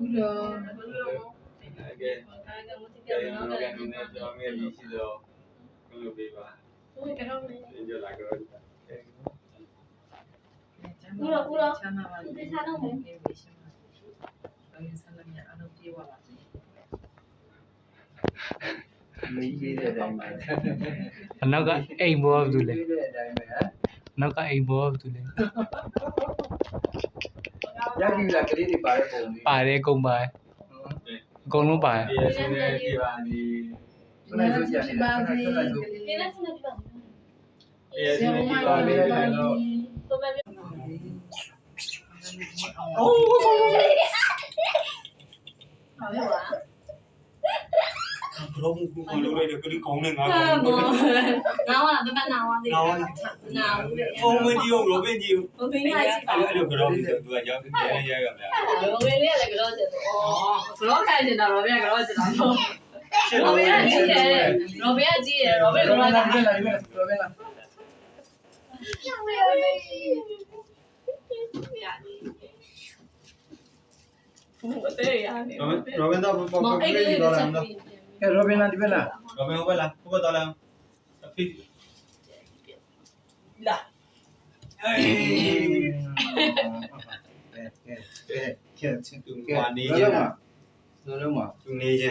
Hello. Okay. Kaya mo kan din na jo mi ni si do. Kulo be ba. Uy, pero me. Yo la creo. Kulo kulo. Chama ba. Di sa no mo. Ay, salam ya ano ti wa ba. Ni ji de dai ma. Anak ka aim bo ab du le. Anak ka aim bo ab du le. Lagi lagi di Pare Kumbai. Pare Kumbai. Kung lupa ya? Iya, sudah di Bali. Pernah ikut ya? Pernah ikut lagu. Iya, sudah di Bali. Oh, တိုင်းပဲဟမ်အနောက်ကအိမ်ဘောကဘူးလေရပြီလားကလေးတွေပါတဲ့ပုံလေးပါတယ်အကုန်ပါတယ်အကုန်လုံးပါတယ်ဒီရစင်းနဲ့ဒီပါဒီဘယ်လိုဆိုကြလဲဆက်လိုက်ဆိုဒီရစင်းနဲ့ဒီပါဒီတော့အိုးဘလုံးကူကိုလိုလိုက်တယ်ကလေးကောင်းနေငါဟာကောင်းဘောနာဝါဘယ်မှာနာဝါသေးနာဝါနာဝါဖုန်းမကြည့်အောင်ရောဘင်းကြည့်ဘယ်မှာကြည့်ပါအဲ့လိုကတော့ဒီဆိုသူကရောက်ပြန်ရရရမယ်ဘယ်လေးလည်းကြောတယ်ဩဘလောခိုင်းနေတာရောဗျာကြောတယ်တော့ရှင်းရောလို့ဗျာကြည့်တယ်ရောဗျာကြည့်တယ်ရောဗျာဘယ်ကလိုလာလဲတာဘယ်လိုလဲဘယ်လိုလဲဘယ်တဲ့ရနေရောဘင်းတော့ပေါ့မောင်ပေါ့အဲ့လေးလေးတော့ကိုလာချက်တော့ပြီးကဲရောဘင်လာဒီဘက်လာရောဘင်းဟုတ်ပါလားဟုတ်ပါတော့လားအဖေလာအေးကဲကဲကဲကဲချင်းသူကဲမာနေလောချင်လုံးတာမှာလောလုံးမှာသူနေချင်တာအားနဲ့ကြည့်တာဘာလို့လဲချီနာလေပေါ့စာရီလေးရှိဘာလို့လဲတာဒါလေးလေးအော်နောက်မှာနောက်မှာဆန်လို့ဒါတော့စာရီဟောမဟုတ်ဘူးလေတော့ဖောက်လိုက်လေစာရေးစာအိတ်ကိုပြန်အဲ့မှာစာရေးချင်းလေးရှိတော့အောင်အောက်ဘက်မှာအများကြီးလားဟိုကတိကလေးကိုလူ রবে না দিবে না রবে হবে না হবে তাহলে ঠিক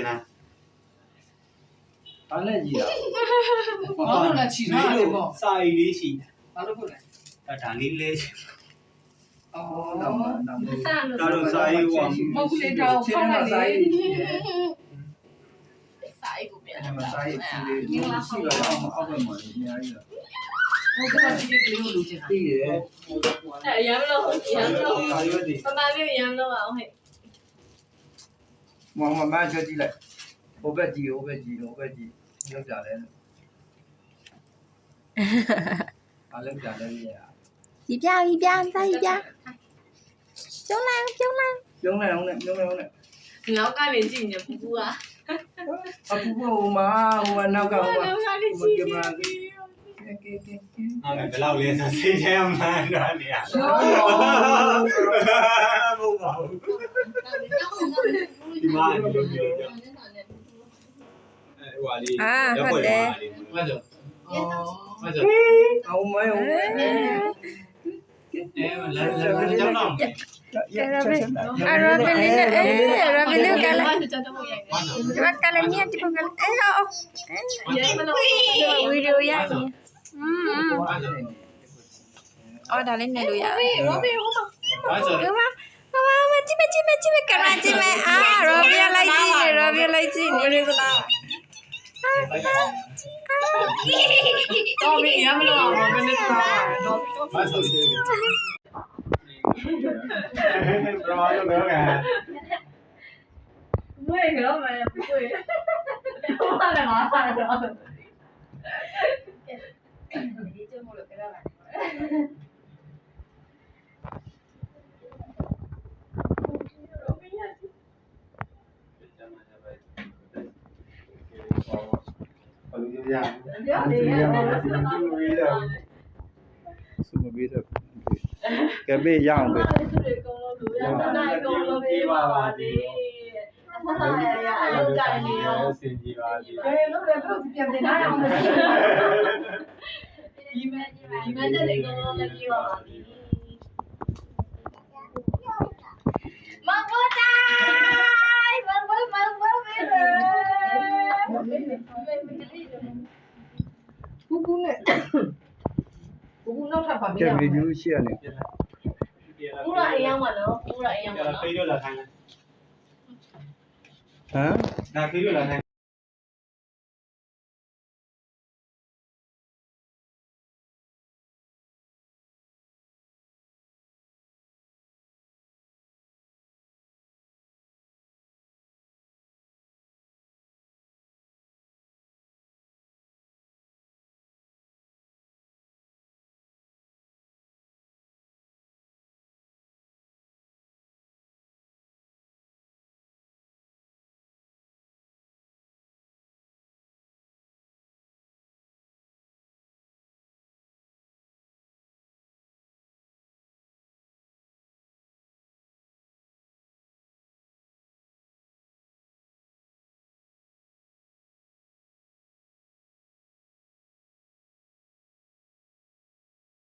না ঢাঙিলে Ờ, sao rồi sao yêu à? Mông lên đầu không phải 我今日自己做嘢。啲嘢。係飲咯，飲咯。爸爸俾，我係。我慢来，我不急，我不急，我不急，冷下来。哈哈哈！一边一边再一边，中了中了！中了中了中了！你老干点纪你不不啊？ အောင်နဲ့ကျုံးလိုက်အောင်နဲ့နောက်ကနေကြည့်နေပူပူอ่ะအခုကဟိုမှာဟိုနောက်ကဟိုမှာနောက်ကနေကြည့်နေကဲကဲကဲအဲ့ဘယ်လောက်လဲဆိုစိတ်ထဲမှာမှန်းတာနေရဟုတ်ပါဘူးဒီမှာဒီလိုပြောကြအဲ့ဟိုလေးရောက်ပေါ်လာတယ်မှတ်တော့အော်မှတ်တော့အောင်မယုံအဲလာ Arabilin, eh, Arabilin kala. Cuma kala ni tipu kala. Eh, oh. Video ya. Hmm. Oh, dah lain dulu ya. Robi, rumah. Rumah. Mama, cime, cime, cime, kena cime. Ah, Robi lagi, Robi lagi. Ini. Tommy, I'm not going to Tommy. Bro, nó nữa kìa. Mới hiểu mà làm gì? Không phải là nói là rồi. Cái này chưa mua được cái đó là. 个啦。တော့ဘေးရမ်းမလို့အောင်ဘယ်နဲ့သွားတော့မှတ်တော့ဘရာလို့ပြောကန်ဝေးကြောမယ်ဝေးဟိုလည်းငါပါတော့ဒီကျမို့လို့ကြရပါဘာလို့ကြရအောင်ပြောနေရစမဘေးတော့ကဲဘေးရအောင်ပဲသူတွေကောင်းလို့လူရတာနိုင်ကောင်းလို့ပေးပါပါစေအဖဖရရအလုပ်ကြနေရောစင်ကြီးပါဒီဘယ်လိုလဲဘယ်လိုပြန်တင်လာအောင်လဲဒီမဲ့ဒီမဲ့တဲ့ကောင်းလို့လည်းပေးပါပါစေမဘောတိုင်းမဘောမဘောဘေး ကူကူနဲ့ကူကူနောက်ထ ပါပြီ။ကဲဗီဒီယိုရှေ့ရတယ်။ပူရာအယောင်မှာနော်ပူရာအယောင်မှာနော်။ဟမ်။ဒါခေးရလာခိုင်း